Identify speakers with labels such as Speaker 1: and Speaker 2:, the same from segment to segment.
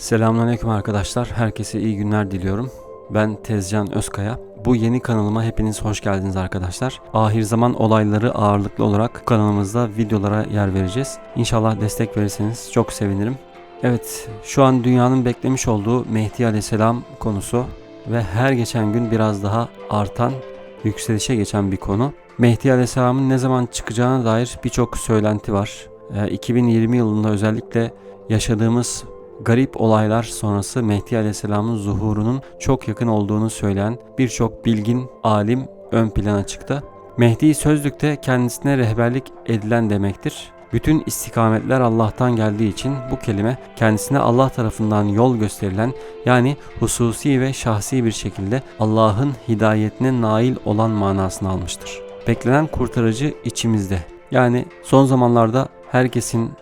Speaker 1: Selamünaleyküm arkadaşlar. Herkese iyi günler diliyorum. Ben Tezcan Özkaya. Bu yeni kanalıma hepiniz hoş geldiniz arkadaşlar. Ahir zaman olayları ağırlıklı olarak kanalımızda videolara yer vereceğiz. İnşallah destek verirseniz çok sevinirim. Evet, şu an dünyanın beklemiş olduğu Mehdi Aleyhisselam konusu ve her geçen gün biraz daha artan, yükselişe geçen bir konu. Mehdi Aleyhisselam'ın ne zaman çıkacağına dair birçok söylenti var. Ee, 2020 yılında özellikle yaşadığımız garip olaylar sonrası Mehdi Aleyhisselam'ın zuhurunun çok yakın olduğunu söyleyen birçok bilgin alim ön plana çıktı. Mehdi sözlükte kendisine rehberlik edilen demektir. Bütün istikametler Allah'tan geldiği için bu kelime kendisine Allah tarafından yol gösterilen yani hususi ve şahsi bir şekilde Allah'ın hidayetine nail olan manasını almıştır. Beklenen kurtarıcı içimizde. Yani son zamanlarda herkesin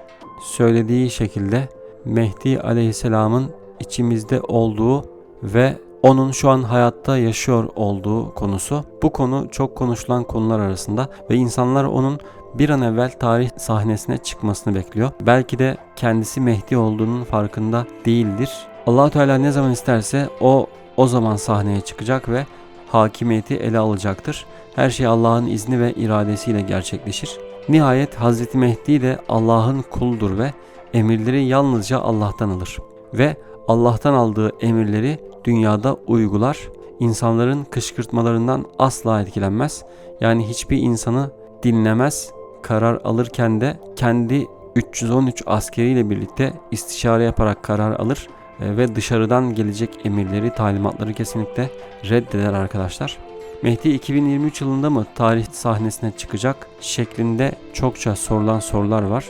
Speaker 1: söylediği şekilde Mehdi Aleyhisselam'ın içimizde olduğu ve onun şu an hayatta yaşıyor olduğu konusu. Bu konu çok konuşulan konular arasında ve insanlar onun bir an evvel tarih sahnesine çıkmasını bekliyor. Belki de kendisi Mehdi olduğunun farkında değildir. allah Teala ne zaman isterse o o zaman sahneye çıkacak ve hakimiyeti ele alacaktır. Her şey Allah'ın izni ve iradesiyle gerçekleşir. Nihayet Hazreti Mehdi de Allah'ın kuldur ve emirleri yalnızca Allah'tan alır ve Allah'tan aldığı emirleri dünyada uygular. İnsanların kışkırtmalarından asla etkilenmez. Yani hiçbir insanı dinlemez. Karar alırken de kendi 313 askeriyle birlikte istişare yaparak karar alır e, ve dışarıdan gelecek emirleri, talimatları kesinlikle reddeder arkadaşlar. Mehdi 2023 yılında mı tarih sahnesine çıkacak şeklinde çokça sorulan sorular var.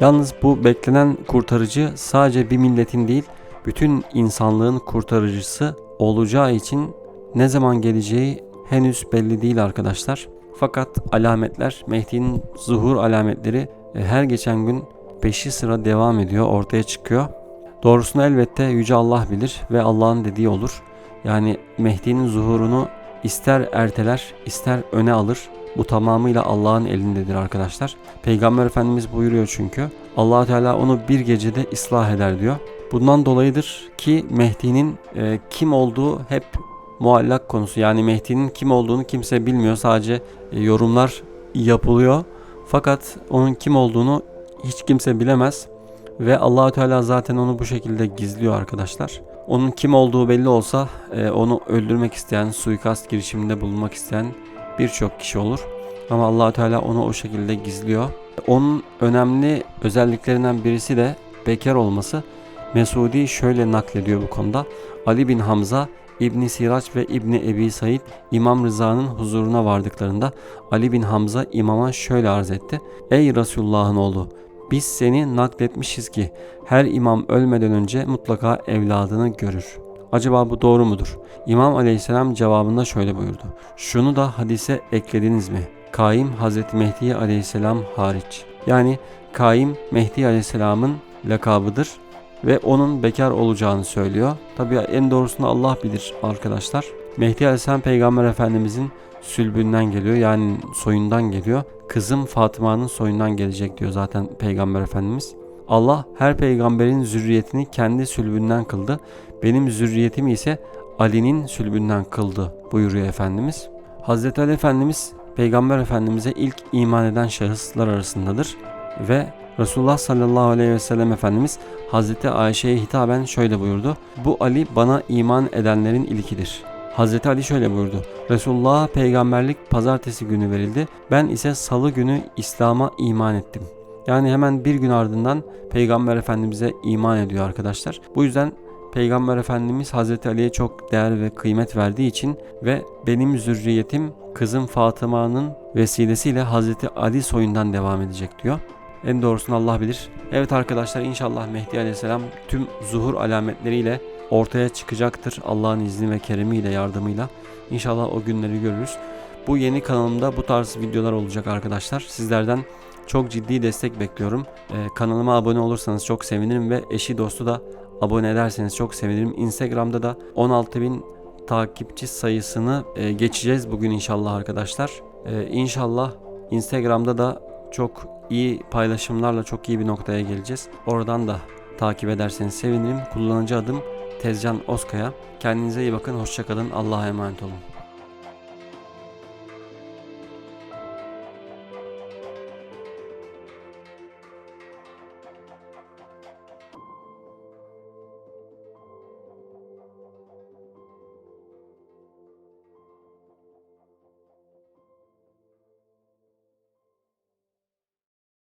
Speaker 1: Yalnız bu beklenen kurtarıcı sadece bir milletin değil, bütün insanlığın kurtarıcısı olacağı için ne zaman geleceği henüz belli değil arkadaşlar. Fakat alametler, Mehdi'nin zuhur alametleri e, her geçen gün peşi sıra devam ediyor, ortaya çıkıyor. Doğrusunu elbette Yüce Allah bilir ve Allah'ın dediği olur. Yani Mehdi'nin zuhurunu ister erteler, ister öne alır. Bu tamamıyla Allah'ın elindedir arkadaşlar. Peygamber Efendimiz buyuruyor çünkü. allah Teala onu bir gecede ıslah eder diyor. Bundan dolayıdır ki Mehdi'nin e, kim olduğu hep muallak konusu. Yani Mehdi'nin kim olduğunu kimse bilmiyor. Sadece e, yorumlar yapılıyor. Fakat onun kim olduğunu hiç kimse bilemez. Ve allah Teala zaten onu bu şekilde gizliyor arkadaşlar. Onun kim olduğu belli olsa e, onu öldürmek isteyen, suikast girişiminde bulunmak isteyen birçok kişi olur. Ama allah Teala onu o şekilde gizliyor. Onun önemli özelliklerinden birisi de bekar olması. Mesudi şöyle naklediyor bu konuda. Ali bin Hamza, İbni Siraç ve İbni Ebi Said İmam Rıza'nın huzuruna vardıklarında Ali bin Hamza imama şöyle arz etti. Ey Resulullah'ın oğlu biz seni nakletmişiz ki her imam ölmeden önce mutlaka evladını görür. Acaba bu doğru mudur? İmam aleyhisselam cevabında şöyle buyurdu. Şunu da hadise eklediniz mi? Kaim Hazreti Mehdi aleyhisselam hariç. Yani Kaim Mehdi aleyhisselamın lakabıdır ve onun bekar olacağını söylüyor. Tabi en doğrusunu Allah bilir arkadaşlar. Mehdi aleyhisselam peygamber efendimizin sülbünden geliyor yani soyundan geliyor. Kızım Fatıma'nın soyundan gelecek diyor zaten peygamber efendimiz. Allah her peygamberin zürriyetini kendi sülbünden kıldı. Benim zürriyetimi ise Ali'nin sülbünden kıldı buyuruyor Efendimiz. Hazreti Ali Efendimiz Peygamber Efendimiz'e ilk iman eden şahıslar arasındadır ve Resulullah sallallahu aleyhi ve sellem Efendimiz Hazreti Ayşe'ye hitaben şöyle buyurdu. Bu Ali bana iman edenlerin ilkidir. Hazreti Ali şöyle buyurdu. Resulullah'a peygamberlik pazartesi günü verildi. Ben ise salı günü İslam'a iman ettim. Yani hemen bir gün ardından Peygamber Efendimiz'e iman ediyor arkadaşlar. Bu yüzden Peygamber Efendimiz Hazreti Ali'ye çok değer ve kıymet verdiği için ve benim zürriyetim kızım Fatıma'nın vesilesiyle Hazreti Ali soyundan devam edecek diyor. En doğrusunu Allah bilir. Evet arkadaşlar inşallah Mehdi Aleyhisselam tüm zuhur alametleriyle ortaya çıkacaktır. Allah'ın izni ve keremiyle yardımıyla. İnşallah o günleri görürüz. Bu yeni kanalımda bu tarz videolar olacak arkadaşlar. Sizlerden çok ciddi destek bekliyorum. Ee, kanalıma abone olursanız çok sevinirim ve eşi dostu da abone ederseniz çok sevinirim. Instagram'da da 16.000 takipçi sayısını e, geçeceğiz bugün inşallah arkadaşlar. E, inşallah Instagram'da da çok iyi paylaşımlarla çok iyi bir noktaya geleceğiz. Oradan da takip ederseniz sevinirim. Kullanıcı adım Tezcan Oskaya. Kendinize iyi bakın. Hoşçakalın. Allah'a emanet olun.